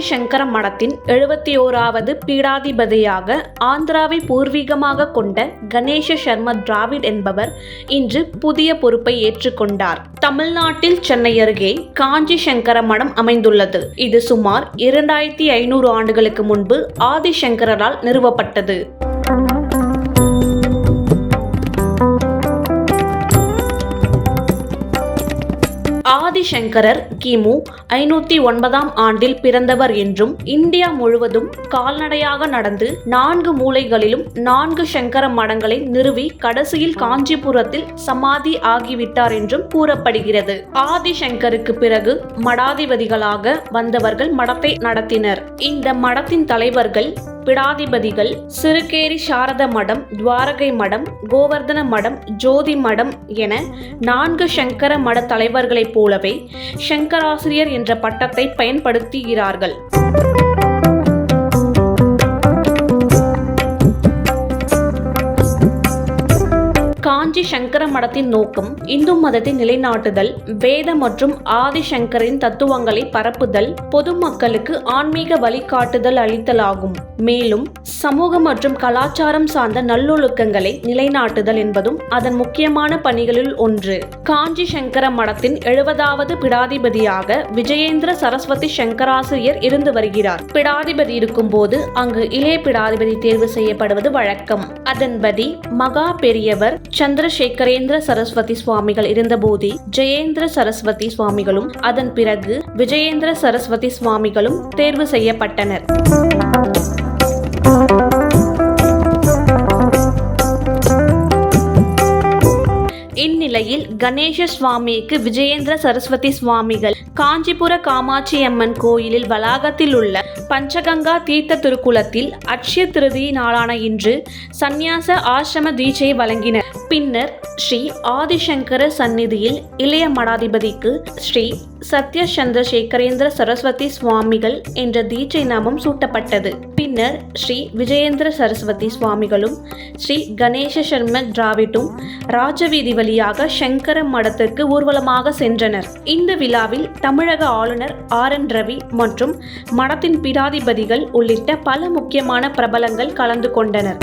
சங்கர மடத்தின் எழுபத்தி ஓராவது பீடாதிபதியாக ஆந்திராவை பூர்வீகமாக கொண்ட கணேச சர்ம டிராவிட் என்பவர் இன்று புதிய பொறுப்பை ஏற்றுக்கொண்டார். தமிழ்நாட்டில் சென்னை அருகே காஞ்சி சங்கர மடம் அமைந்துள்ளது. இது சுமார் இரண்டாயிரத்தி ஐநூறு ஆண்டுகளுக்கு முன்பு ஆதிசங்கரால் நிறுவப்பட்டது. ஆதிசங்கரர் கிமு ஐநூத்தி ஒன்பதாம் ஆண்டில் பிறந்தவர் என்றும் இந்தியா முழுவதும் கால்நடையாக நடந்து நான்கு மூலைகளிலும் நான்கு சங்கர மடங்களை நிறுவி கடைசியில் காஞ்சிபுரத்தில் சமாதி ஆகிவிட்டார் என்றும் கூறப்படுகிறது. ஆதிசங்கருக்கு பிறகு மடாதிபதிகளாக வந்தவர்கள் மடத்தை நடத்தினர். இந்த மடத்தின் தலைவர்கள் பிடாதிபதிகள் சிறுகேரி சாரத மடம் துவாரகை மடம் கோவர்தன மடம் ஜோதி மடம் என நான்கு சங்கர மட தலைவர்களைப் போலவே சங்கராசிரியர் என்ற பட்டத்தை பயன்படுத்துகிறார்கள். காஞ்சி சங்கர மடத்தின் நோக்கம் இந்து மதத்தை நிலைநாட்டுதல் வேத மற்றும் ஆதிசங்கரின் தத்துவங்களை பரப்புதல் பொதுமக்களுக்கு ஆன்மீக வழிகாட்டுதல் அளித்தல் ஆகும் மேலும் சமூக மற்றும் கலாச்சாரம் சார்ந்த நல்லொழுக்கங்களை நிலைநாட்டுதல் என்பதும் அதன் முக்கியமான பணிகளில் ஒன்று. காஞ்சி சங்கர மடத்தின் எழுபதாவது பிடாதிபதியாக விஜயேந்திர சரஸ்வதி சங்கராசிரியர் இருந்து வருகிறார். பிடாதிபதி இருக்கும்போது அங்கு இளைய பிடாதிபதி தேர்வு செய்யப்படுவது வழக்கம். அதன்படி மகா பெரியவர் சந்திர சந்திரசேகரேந்திர சரஸ்வதி சுவாமிகள் இருந்தபோது ஜெயேந்திர சரஸ்வதி சுவாமிகளும் அதன் பிறகு விஜயேந்திர சரஸ்வதி சுவாமிகளும் தேர்வு செய்யப்பட்டனர். இந்நிலையில் கணேச சுவாமிக்கு விஜயேந்திர சரஸ்வதி சுவாமிகள் காஞ்சிபுர காமாட்சி அம்மன் கோயிலில் வளாகத்தில் உள்ள பஞ்சகங்கா தீர்த்த திருக்குளத்தில் அட்சய திருதி நாளான இன்று சந்நியாச ஆசிரம தீட்சையை வழங்கினர். பின்னர் ஸ்ரீ ஆதிசங்கர சந்நிதியில் இளைய மடாதிபதிக்கு ஸ்ரீ சத்ய சந்திரசேகரேந்திர சரஸ்வதி சுவாமிகள் என்ற தீட்சை நாமம் சூட்டப்பட்டது. பின்னர் ஸ்ரீ விஜயேந்திர சரஸ்வதி சுவாமிகளும் ஸ்ரீ கணேச சர்ம டிராவிட்டும் ராஜவீதி வழியாக சங்கர மடத்திற்கு ஊர்வலமாக சென்றனர். இந்த விழாவில் தமிழக ஆளுநர் ஆர் என் ரவி மற்றும் மடத்தின் பீடாதிபதிகள் உள்ளிட்ட பல முக்கியமான பிரபலங்கள் கலந்து கொண்டனர்.